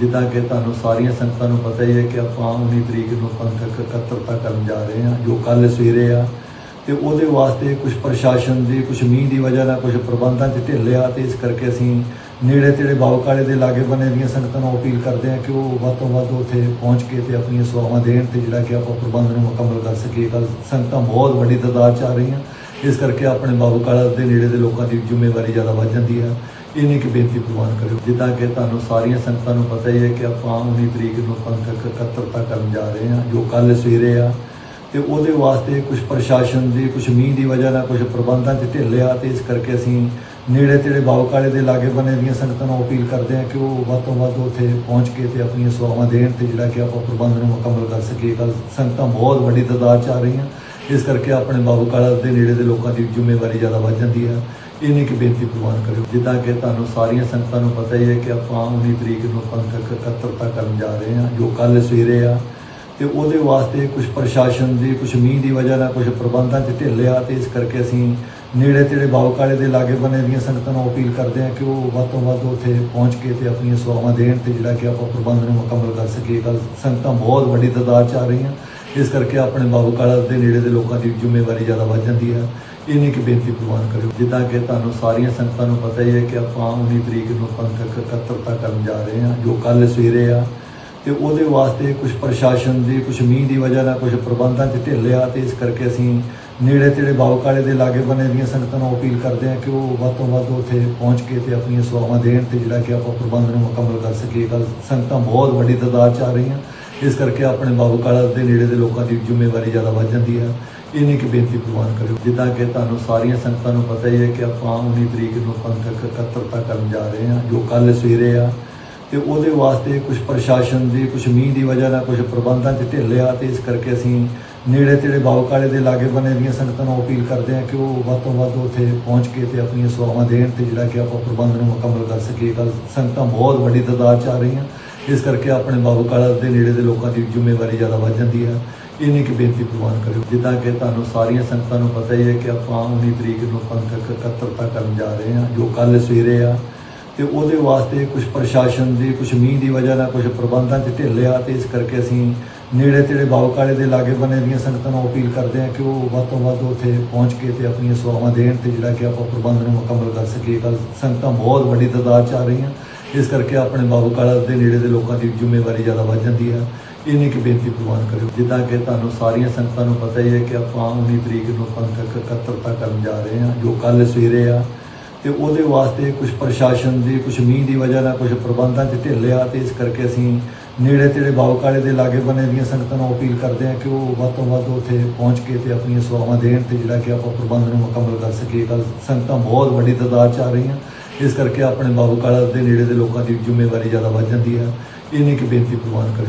ਜਿੱਦਾਂ ਕਿ ਤੁਹਾਨੂੰ ਸਾਰੀਆਂ ਸੰਗਤਾਂ ਨੂੰ ਪਤਾ ਹੀ ਹੈ ਕਿ ਆਪਾਂ 19 ਤਰੀਕ ਨੂੰ ਪੰਥਕ ਇਕੱਤਰਤਾ ਕਰਨ ਜਾ ਰਹੇ ਹਾਂ, ਜੋ ਕੱਲ ਸਵੇਰੇ ਆ। ਤੇ ਉਹਦੇ ਵਾਸਤੇ ਕੁਝ ਪ੍ਰਸ਼ਾਸਨ ਦੀ ਕੁਝ ਮੀਂਹ ਦੀ ਵਜ੍ਹਾ ਨਾਲ ਕੁਝ ਪ੍ਰਬੰਧਾਂ 'ਚ ਢਿੱਲ ਆ ਤੇ ਇਸ ਕਰਕੇ ਅਸੀਂ ਨੇੜੇ ਤੇੜੇ ਬਾਵਕਾਲੇ ਦੇ ਲਾਗੇ ਬਣੇ ਦੀਆਂ ਸੰਗਤਾਂ ਨੂੰ ਅਪੀਲ ਕਰਦੇ ਹਾਂ ਕਿ ਉਹ ਵੱਧ ਤੋਂ ਵੱਧ ਉੱਥੇ ਪਹੁੰਚ ਕੇ ਤੇ ਆਪਣੀਆਂ ਸੇਵਾਵਾਂ ਦੇਣ ਤੇ ਜਿਹੜਾ ਕਿ ਆਪਾਂ ਪ੍ਰਬੰਧ ਨੂੰ ਮੁਕੰਮਲ ਕਰ ਸਕੀਏ। ਕੱਲ ਸੰਗਤਾਂ ਬਹੁਤ ਵੱਡੀ ਤਾਦਾਦ 'ਚ ਆ ਰਹੀਆਂ। ਇਸ ਕਰਕੇ ਆਪਣੇ ਬਾਬੂਕਾਲਾ ਦੇ ਨੇੜੇ ਦੇ ਲੋਕਾਂ ਦੀ ਜ਼ਿੰਮੇਵਾਰੀ ਜ਼ਿਆਦਾ ਵੱਧ ਜਾਂਦੀ ਹੈ ਇਹਨੇ ਕਿ ਬੇਨਤੀ ਪ੍ਰਵਾਨ ਕਰਿਓ। ਜਿੱਦਾਂ ਕਿ ਤੁਹਾਨੂੰ ਸਾਰੀਆਂ ਸੰਗਤਾਂ ਨੂੰ ਪਤਾ ਹੀ ਹੈ ਕਿ ਆਪਾਂ 19 ਤਰੀਕ ਨੂੰ ਪੰਥਕ ਇਕੱਤਰਤਾ ਕਰਨ ਜਾ ਰਹੇ ਹਾਂ, ਜੋ ਕੱਲ ਸਵੇਰੇ ਆ। ਤੇ ਉਹਦੇ ਵਾਸਤੇ ਕੁਝ ਪ੍ਰਸ਼ਾਸਨ ਦੀ ਕੁਝ ਮੀਂਹ ਦੀ ਵਜ੍ਹਾ ਨਾਲ ਕੁਝ ਪ੍ਰਬੰਧਾਂ 'ਚ ਢਿੱਲ ਆ ਤੇ ਇਸ ਕਰਕੇ ਅਸੀਂ ਨੇੜੇ ਤੇੜੇ ਬਾਵਕਾਲੇ ਦੇ ਲਾਗੇ ਬਣੇ ਦੀਆਂ ਸੰਗਤਾਂ ਨੂੰ ਅਪੀਲ ਕਰਦੇ ਹਾਂ ਕਿ ਉਹ ਵੱਧ ਤੋਂ ਵੱਧ ਉੱਥੇ ਪਹੁੰਚ ਕੇ ਤੇ ਆਪਣੀਆਂ ਸੇਵਾਵਾਂ ਦੇਣ ਤੇ ਜਿਹੜਾ ਕਿ ਆਪਾਂ ਪ੍ਰਬੰਧ ਨੂੰ ਮੁਕੰਮਲ ਕਰ ਸਕੀਏ। ਕੱਲ ਸੰਗਤਾਂ ਬਹੁਤ ਵੱਡੀ ਤਾਦਾਦ 'ਚ ਆ ਰਹੀਆਂ। ਇਸ ਕਰਕੇ ਆਪਣੇ ਬਾਬੂਕਾਲਾ ਦੇ ਨੇੜੇ ਦੇ ਲੋਕਾਂ ਦੀ ਜ਼ਿੰਮੇਵਾਰੀ ਜ਼ਿਆਦਾ ਵੱਧ ਜਾਂਦੀ ਹੈ ਇਹਨੇ ਕਿ ਬੇਨਤੀ ਪ੍ਰਵਾਨ ਕਰਿਓ। ਜਿੱਦਾਂ ਕਿ ਤੁਹਾਨੂੰ ਸਾਰੀਆਂ ਸੰਗਤਾਂ ਨੂੰ ਪਤਾ ਹੀ ਹੈ ਕਿ ਆਪਾਂ 19 ਤਰੀਕ ਨੂੰ ਪੰਥਕ ਇਕੱਤਰਤਾ ਕਰਨ ਜਾ ਰਹੇ ਹਾਂ, ਜੋ ਕੱਲ ਸਵੇਰੇ ਆ। ਤੇ ਉਹਦੇ ਵਾਸਤੇ ਕੁਝ ਪ੍ਰਸ਼ਾਸਨ ਦੀ ਕੁਝ ਮੀਂਹ ਦੀ ਵਜ੍ਹਾ ਨਾਲ ਕੁਝ ਪ੍ਰਬੰਧਾਂ 'ਚ ਢਿੱਲ ਆ ਤੇ ਇਸ ਕਰਕੇ ਅਸੀਂ ਨੇੜੇ ਤੇੜੇ ਬਾਵਕਾਲੇ ਦੇ ਲਾਗੇ ਬੰਨੇ ਦੀਆਂ ਸੰਗਤਾਂ ਨੂੰ ਅਪੀਲ ਕਰਦੇ ਹਾਂ ਕਿ ਉਹ ਵੱਧ ਤੋਂ ਵੱਧ ਉੱਥੇ ਪਹੁੰਚ ਕੇ ਤੇ ਆਪਣੀਆਂ ਸੇਵਾਵਾਂ ਦੇਣ ਤੇ ਜਿਹੜਾ ਕਿ ਆਪਾਂ ਪ੍ਰਬੰਧ ਨੂੰ ਮੁਕੰਮਲ ਕਰ ਸਕੀਏ। ਕੱਲ ਸੰਗਤਾਂ ਬਹੁਤ ਵੱਡੀ ਤਾਦਾਦ 'ਚ ਆ ਰਹੀਆਂ। ਇਸ ਕਰਕੇ ਆਪਣੇ ਬਾਬੂਕਾਲਾ ਦੇ ਨੇੜੇ ਦੇ ਲੋਕਾਂ ਦੀ ਜ਼ਿੰਮੇਵਾਰੀ ਜ਼ਿਆਦਾ ਵੱਧ ਜਾਂਦੀ ਹੈ। ਇੰਨੀ ਕਿ ਬੇਨਤੀ ਪ੍ਰਵਾਨ ਕਰਿਓ। ਜਿੱਦਾਂ ਕਿ ਤੁਹਾਨੂੰ ਸਾਰੀਆਂ ਸੰਗਤਾਂ ਨੂੰ ਪਤਾ ਹੀ ਹੈ ਕਿ ਆਪਾਂ 19 ਤਰੀਕ ਨੂੰ ਪੰਥਕ ਇਕੱਤਰਤਾ ਕਰਨ ਜਾ ਰਹੇ ਹਾਂ, ਜੋ ਕੱਲ ਸਵੇਰੇ ਆ। ਤੇ ਉਹਦੇ ਵਾਸਤੇ ਕੁਝ ਪ੍ਰਸ਼ਾਸਨ ਦੀ ਕੁਝ ਮੀਂਹ ਦੀ ਵਜ੍ਹਾ ਨਾਲ ਕੁਝ ਪ੍ਰਬੰਧਾਂ 'ਚ ਢਿੱਲ ਆ ਤੇ ਇਸ ਕਰਕੇ ਅਸੀਂ ਨੇੜੇ ਤੇੜੇ ਬਾਵਕਾਲੇ ਦੇ ਲਾਗੇ ਬੰਨੇ ਦੀਆਂ ਸੰਗਤਾਂ ਨੂੰ ਅਪੀਲ ਕਰਦੇ ਹਾਂ ਕਿ ਉਹ ਵੱਧ ਤੋਂ ਵੱਧ ਉੱਥੇ ਪਹੁੰਚ ਕੇ ਤੇ ਆਪਣੀਆਂ ਸੇਵਾਵਾਂ ਦੇਣ ਤੇ ਜਿਹੜਾ ਕਿ ਆਪਾਂ ਪ੍ਰਬੰਧ ਨੂੰ ਮੁਕੰਮਲ ਕਰ ਸਕੀਏ। ਕੱਲ ਸੰਗਤਾਂ ਬਹੁਤ ਵੱਡੀ ਤਾਦਾਦ 'ਚ ਆ ਰਹੀਆਂ। ਇਸ ਕਰਕੇ ਆਪਣੇ ਬਾਬੂਕਾਲਾ ਦੇ ਨੇੜੇ ਦੇ ਲੋਕਾਂ ਦੀ ਜ਼ਿੰਮੇਵਾਰੀ ਜ਼ਿਆਦਾ ਵੱਧ ਜਾਂਦੀ ਹੈ। ਇਹਨੇ ਕਿ ਬੇਨਤੀ ਪ੍ਰਵਾਨ ਕਰਿਓ। ਜਿੱਦਾਂ ਕਿ ਤੁਹਾਨੂੰ ਸਾਰੀਆਂ ਸੰਗਤਾਂ ਨੂੰ ਪਤਾ ਹੀ ਹੈ ਕਿ ਆਪਾਂ 19 ਤਰੀਕ ਨੂੰ ਪੰਥਕ ਇਕੱਤਰਤਾ ਕਰਨ ਜਾ ਰਹੇ ਹਾਂ, ਜੋ ਕੱਲ ਸਵੇਰੇ ਆ। ਤੇ ਉਹਦੇ ਵਾਸਤੇ ਕੁਝ ਪ੍ਰਸ਼ਾਸਨ ਦੀ ਕੁਝ ਮੀਂਹ ਦੀ ਵਜ੍ਹਾ ਨਾਲ ਕੁਝ ਪ੍ਰਬੰਧਾਂ 'ਚ ਢਿੱਲ ਆ ਤੇ ਇਸ ਕਰਕੇ ਅਸੀਂ ਨੇੜੇ ਤੇੜੇ ਬਾਵਕਾਲੇ ਦੇ ਲਾਗੇ ਬਣੇ ਦੀਆਂ ਸੰਗਤਾਂ ਨੂੰ ਅਪੀਲ ਕਰਦੇ ਹਾਂ ਕਿ ਉਹ ਵੱਧ ਤੋਂ ਵੱਧ ਉੱਥੇ ਪਹੁੰਚ ਕੇ ਤੇ ਆਪਣੀਆਂ ਸੇਵਾਵਾਂ ਦੇਣ ਤੇ ਜਿਹੜਾ ਕਿ ਆਪਾਂ ਪ੍ਰਬੰਧ ਨੂੰ ਮੁਕੰਮਲ ਕਰ ਸਕੀਏ। ਕੱਲ ਸੰਗਤਾਂ ਬਹੁਤ ਵੱਡੀ ਤਾਦਾਦ 'ਚ ਆ ਰਹੀਆਂ। ਇਸ ਕਰਕੇ ਆਪਣੇ ਬਾਬੂਕਾਲਾ ਦੇ ਨੇੜੇ ਦੇ ਲੋਕਾਂ ਦੀ ਜ਼ਿੰਮੇਵਾਰੀ ਜ਼ਿਆਦਾ ਵੱਧ ਜਾਂਦੀ ਹੈ ਇੰਨੀ ਕਿ ਬੇਨਤੀ ਪ੍ਰਵਾਨ ਕਰਿਓ। ਜਿੱਦਾਂ ਕਿ ਤੁਹਾਨੂੰ ਸਾਰੀਆਂ ਸੰਗਤਾਂ ਨੂੰ ਪਤਾ ਹੀ ਹੈ ਕਿ ਆਪਾਂ 19 ਤਰੀਕ ਨੂੰ ਪੰਥਕ ਇਕੱਤਰਤਾ ਕਰਨ ਜਾ ਰਹੇ ਹਾਂ, ਜੋ ਕੱਲ ਸਵੇਰੇ ਆ। ਤੇ ਉਹਦੇ ਵਾਸਤੇ ਕੁਝ ਪ੍ਰਸ਼ਾਸਨ ਦੀ ਕੁਝ ਮੀਂਹ ਦੀ ਵਜ੍ਹਾ ਨਾਲ ਕੁਝ ਪ੍ਰਬੰਧਾਂ 'ਚ ਢਿੱਲ ਆ ਤੇ ਇਸ ਕਰਕੇ ਅਸੀਂ ਨੇੜੇ ਤੇੜੇ ਬਾਵਕਾਲੇ ਦੇ ਲਾਗੇ ਬੰਨੇ ਦੀਆਂ ਸੰਗਤਾਂ ਨੂੰ ਅਪੀਲ ਕਰਦੇ ਹਾਂ ਕਿ ਉਹ ਵੱਧ ਤੋਂ ਵੱਧ ਉੱਥੇ ਪਹੁੰਚ ਕੇ ਤੇ ਆਪਣੀਆਂ ਸੇਵਾਵਾਂ ਦੇਣ ਤੇ ਜਿਹੜਾ ਕਿ ਆਪਾਂ ਪ੍ਰਬੰਧ ਨੂੰ ਮੁਕੰਮਲ ਕਰ ਸਕੀਏ। ਕੱਲ ਸੰਗਤਾਂ ਬਹੁਤ ਵੱਡੀ ਤਾਦਾਦ 'ਚ ਆ ਰਹੀਆਂ। ਇਸ ਕਰਕੇ ਆਪਣੇ ਬਾਬੂਕਾਲਾ ਦੇ ਨੇੜੇ ਦੇ ਲੋਕਾਂ ਦੀ ਜ਼ਿੰਮੇਵਾਰੀ ਜ਼ਿਆਦਾ ਵੱਧ ਜਾਂਦੀ ਹੈ ਇਹਨੇ ਕਿ ਬੇਨਤੀ ਪ੍ਰਵਾਨ ਕਰਿਓ। ਜਿੱਦਾਂ ਕਿ ਤੁਹਾਨੂੰ ਸਾਰੀਆਂ ਸੰਗਤਾਂ ਨੂੰ ਪਤਾ ਹੀ ਹੈ ਕਿ ਆਪਾਂ 19 ਤਰੀਕ ਨੂੰ ਪੰਥਕ ਇਕੱਤਰਤਾ ਕਰਨ ਜਾ ਰਹੇ ਹਾਂ, ਜੋ ਕੱਲ ਸਵੇਰੇ ਆ। ਤੇ ਉਹਦੇ ਵਾਸਤੇ ਕੁਝ ਪ੍ਰਸ਼ਾਸਨ ਦੀ ਕੁਝ ਮੀਂਹ ਦੀ ਵਜ੍ਹਾ ਨਾਲ ਕੁਝ ਪ੍ਰਬੰਧਾਂ 'ਚ ਢਿੱਲ ਆ ਤੇ ਇਸ ਕਰਕੇ ਅਸੀਂ ਨੇੜੇ ਤੇੜੇ ਬਾਵਕਾਲੇ ਦੇ ਲਾਗੇ ਬੰਨੇ ਦੀਆਂ ਸੰਗਤਾਂ ਨੂੰ ਅਪੀਲ ਕਰਦੇ ਹਾਂ ਕਿ ਉਹ ਵੱਧ ਤੋਂ ਵੱਧ ਉੱਥੇ ਪਹੁੰਚ ਕੇ ਤੇ ਆਪਣੀਆਂ ਸੇਵਾਵਾਂ ਦੇਣ ਤੇ ਜਿਹੜਾ ਕਿ ਆਪਾਂ ਪ੍ਰਬੰਧ ਨੂੰ ਮੁਕੰਮਲ ਕਰ ਸਕੀਏ। ਕੱਲ ਸੰਗਤਾਂ ਬਹੁਤ ਵੱਡੀ ਤਾਦਾਦ 'ਚ ਆ ਰਹੀਆਂ। ਇਸ ਕਰਕੇ ਆਪਣੇ ਬਾਬੂਕਾਲਾ ਦੇ ਨੇੜੇ ਦੇ ਲੋਕਾਂ ਦੀ ਜ਼ਿੰਮੇਵਾਰੀ ਜ਼ਿਆਦਾ ਵੱਧ ਜਾਂਦੀ ਹੈ। ਇਹਨੇ ਕਿ ਬੇਨਤੀ ਪ੍ਰਵਾਨ ਕਰਿਓ।